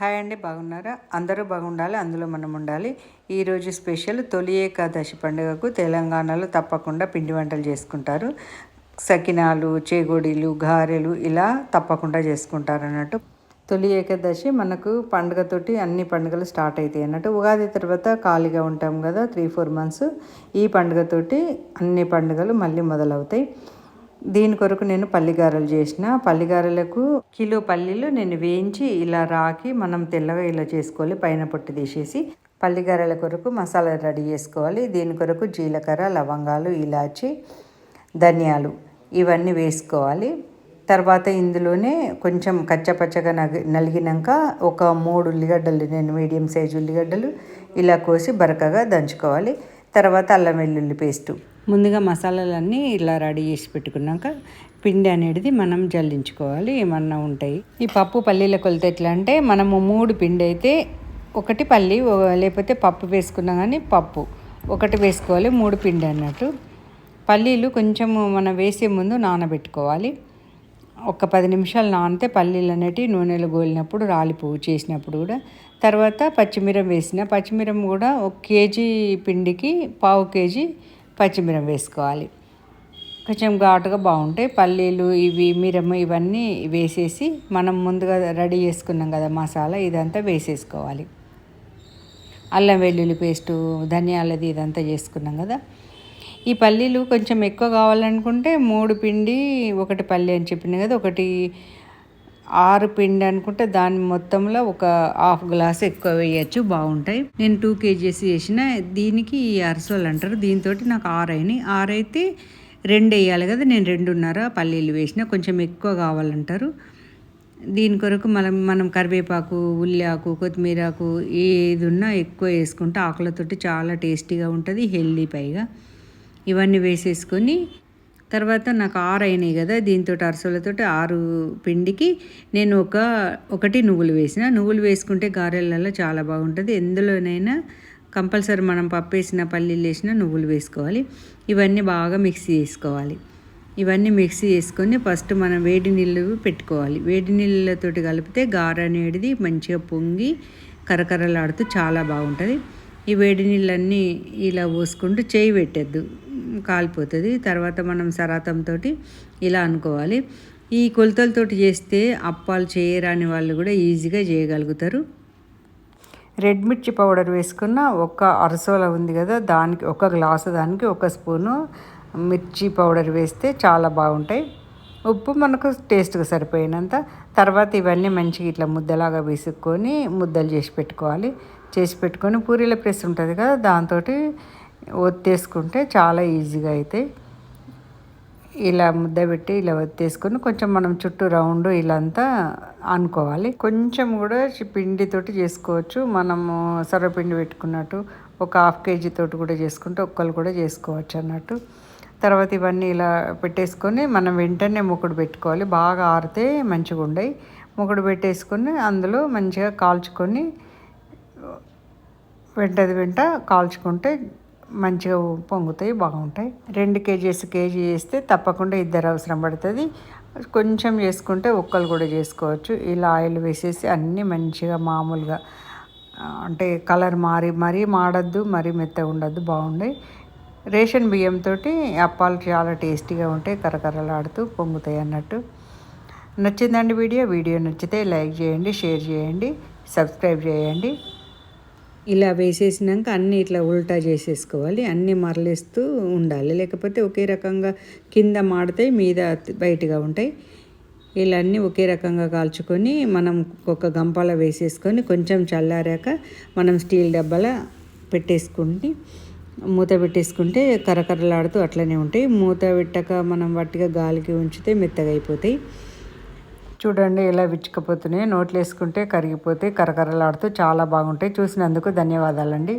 Hi అండి బాగున్నారా? అందరూ బాగుండాలి అందులో మనం ఉండాలి. ఈరోజు స్పెషల్ తొలి ఏకాదశి పండుగకు తెలంగాణలో తప్పకుండా పిండి వంటలు చేసుకుంటారు. సకినాలు చేగోడీలు గారెలు ఇలా తప్పకుండా చేసుకుంటారు అన్నట్టు. తొలి ఏకాదశి మనకు పండుగతోటి అన్ని పండుగలు స్టార్ట్ అవుతాయి అన్నట్టు. ఉగాది తర్వాత ఖాళీగా ఉంటాం కదా త్రీ ఫోర్ మంత్స్ ఈ పండుగతోటి అన్ని పండుగలు మళ్ళీ మొదలవుతాయి. దీని కొరకు నేను పల్లిగారెలు చేసిన. పల్లిగారెలకు కిలో పల్లీలు నేను వేయించి ఇలా రాకి మనం తెల్లగా ఇలా చేసుకోవాలి. పైన పొట్టు తీసేసి పల్లిగారెల కొరకు మసాలా రెడీ చేసుకోవాలి. దీని కొరకు జీలకర్ర లవంగాలు ఇలాచి ధనియాలు ఇవన్నీ వేసుకోవాలి. తర్వాత ఇందులోనే కొంచెం కచ్చపచ్చగా నగి నలిగినాక ఒక మూడు ఉల్లిగడ్డలు నేను మీడియం సైజు ఉల్లిగడ్డలు ఇలా కోసి బరకగా దంచుకోవాలి. తర్వాత అల్లం వెల్లుల్లి పేస్టు. ముందుగా మసాలాలన్నీ ఇలా రెడీ చేసి పెట్టుకున్నాక పిండి అనేది మనం జల్లించుకోవాలి ఏమన్నా ఉంటాయి. ఈ పప్పు పల్లీల కొలత ఎట్లా అంటే మనము మూడు పిండి అయితే ఒకటి పల్లి లేకపోతే పప్పు వేసుకున్నా కానీ పప్పు. ఒకటి వేసుకోవాలి మూడు పిండి అన్నట్టు. పల్లీలు కొంచెం మనం వేసే ముందు నానబెట్టుకోవాలి. ఒక పది నిమిషాలు నానితే పల్లీలు అనేటివి నూనెలో గోలినప్పుడు రాలిపోవు చేసినప్పుడు కూడా. తర్వాత పచ్చిమిరం వేసిన పచ్చిమిరం కూడా ఒక కేజీ పిండికి పావు కేజీ పచ్చిమిరం వేసుకోవాలి. కొంచెం ఘాటుగా బాగుంటాయి పల్లీలు ఇవి మిరము ఇవన్నీ వేసేసి మనం ముందుగా రెడీ చేసుకున్నాం కదా మసాలా ఇదంతా వేసేసుకోవాలి. అల్లం వెల్లుల్లి పేస్టు ధనియాలది ఇదంతా చేసుకున్నాం కదా. ఈ పల్లీలు కొంచెం ఎక్కువ కావాలనుకుంటే మూడు పిండి ఒకటి పల్లి అని చెప్పిన కదా ఒకటి ఆరు పిండి అనుకుంటే దాని మొత్తంలో ఒక హాఫ్ గ్లాస్ ఎక్కువ వేయచ్చు బాగుంటాయి. నేను టూ కేజీస్ చేసిన దీనికి ఈ అరసోలు అంటారు. దీంతో నాకు ఆరు అయినాయి. ఆరు అయితే రెండు వేయాలి కదా నేను రెండున్నర పల్లీలు వేసిన కొంచెం ఎక్కువ కావాలంటారు. దీని కొరకు మనం మనం కరివేపాకు ఉల్లిఆకు కొత్తిమీరాకు ఏది ఉన్నా ఎక్కువ వేసుకుంటే ఆకులతోటి చాలా టేస్టీగా ఉంటుంది హెల్దీ పైగా. ఇవన్నీ వేసేసుకొని తర్వాత నాకు ఆరు అయినాయి కదా దీంతో అరసలతో ఆరు పిండికి నేను ఒక ఒకటి నువ్వులు వేసిన. నువ్వులు వేసుకుంటే గారెలలో చాలా బాగుంటుంది. ఎందులోనైనా కంపల్సరీ మనం పప్పు వేసిన పల్లీలు వేసిన నువ్వులు వేసుకోవాలి. ఇవన్నీ బాగా మిక్సీ చేసుకోవాలి. ఇవన్నీ మిక్సీ చేసుకొని ఫస్ట్ మనం వేడి నీళ్ళు పెట్టుకోవాలి. వేడి నీళ్ళతోటి కలిపితే గార అనేది మంచిగా పొంగి కరకరలాడుతూ చాలా బాగుంటుంది. ఈ వేడి నీళ్ళన్నీ ఇలా పోసుకుంటూ చేయి పెట్టద్దు. కాలిపోతుంది. తర్వాత మనం సరాతంతో ఇలా అనుకోవాలి. ఈ కొలతలతోటి చేస్తే అప్పాలు చేయరాని వాళ్ళు కూడా ఈజీగా చేయగలుగుతారు. రెడ్ మిర్చి పౌడర్ వేసుకున్న ఒక అరసోల ఉంది కదా దానికి ఒక గ్లాసు దానికి ఒక స్పూను మిర్చి పౌడర్ వేస్తే చాలా బాగుంటాయి. ఉప్పు మనకు టేస్ట్గా సరిపోయినంత తర్వాత ఇవన్నీ మంచిగా ఇట్లా ముద్దలాగా వేసుకొని ముద్దలు చేసి పెట్టుకోవాలి. చేసి పెట్టుకొని పూరీల ప్రెస్ ఉంటుంది కదా దాంతో ఒత్తేసుకుంటే చాలా ఈజీగా అవుతాయి ఇలా ముద్ద పెట్టి ఇలా ఒత్తేసుకొని కొంచెం మనం చుట్టూ రౌండ్ ఇలా అంతా అనుకోవాలి. కొంచెం కూడా పిండితోటి చేసుకోవచ్చు. మనము సర్వపిండి పెట్టుకున్నట్టు ఒక హాఫ్ కేజీ తోటి కూడా చేసుకుంటే ఒక్కరు కూడా చేసుకోవచ్చు అన్నట్టు. తర్వాత ఇవన్నీ ఇలా పెట్టేసుకొని మనం వెంటనే ముకుడు పెట్టుకోవాలి. బాగా ఆరితే మంచిగా ఉండయి. ముకుడు పెట్టేసుకొని అందులో మంచిగా కాల్చుకొని వెంటది వెంట కాల్చుకుంటే మంచిగా పొంగుతాయి బాగుంటాయి. రెండు కేజీస్ కేజీ చేస్తే తప్పకుండా ఇద్దరు అవసరం పడుతుంది. కొంచెం చేసుకుంటే ఒక్కలు కూడా చేసుకోవచ్చు. ఇలా ఆయిల్ వేసేసి అన్నీ మంచిగా మామూలుగా అంటే కలర్ మారి మరీ మాడద్దు మరీ మెత్తగా ఉండద్దు బాగుండే రేషన్ బియ్యంతో అప్పాలు చాలా టేస్టీగా ఉంటాయి కరకరలాడుతూ పొంగుతాయి అన్నట్టు. నచ్చిందండి వీడియో వీడియో నచ్చితే లైక్ చేయండి షేర్ చేయండి సబ్స్క్రైబ్ చేయండి. ఇలా వేసేసినాక అన్నీ ఇట్లా ఉల్టా చేసేసుకోవాలి. అన్నీ మరలేస్తూ ఉండాలి. లేకపోతే ఒకే రకంగా కింద మాడతాయి మీద బయటగా ఉంటాయి. ఇలా అన్నీ ఒకే రకంగా కాల్చుకొని మనం ఒక గంపలో వేసేసుకొని కొంచెం చల్లారాక మనం స్టీల్ డబ్బాల పెట్టేసుకుని మూత పెట్టేసుకుంటే కరకరలాడుతూ అట్లనే ఉంటాయి. మూత పెట్టక మనం వట్టిగా గాలికి ఉంచితే మెత్తగా అయిపోతాయి. చూడండి ఇలా విచ్చుకపోతున్నాయి. నోట్లు వేసుకుంటే కరిగిపోతే కరకరలాడుతూ చాలా బాగుంటాయి. చూసినందుకు ధన్యవాదాలండి.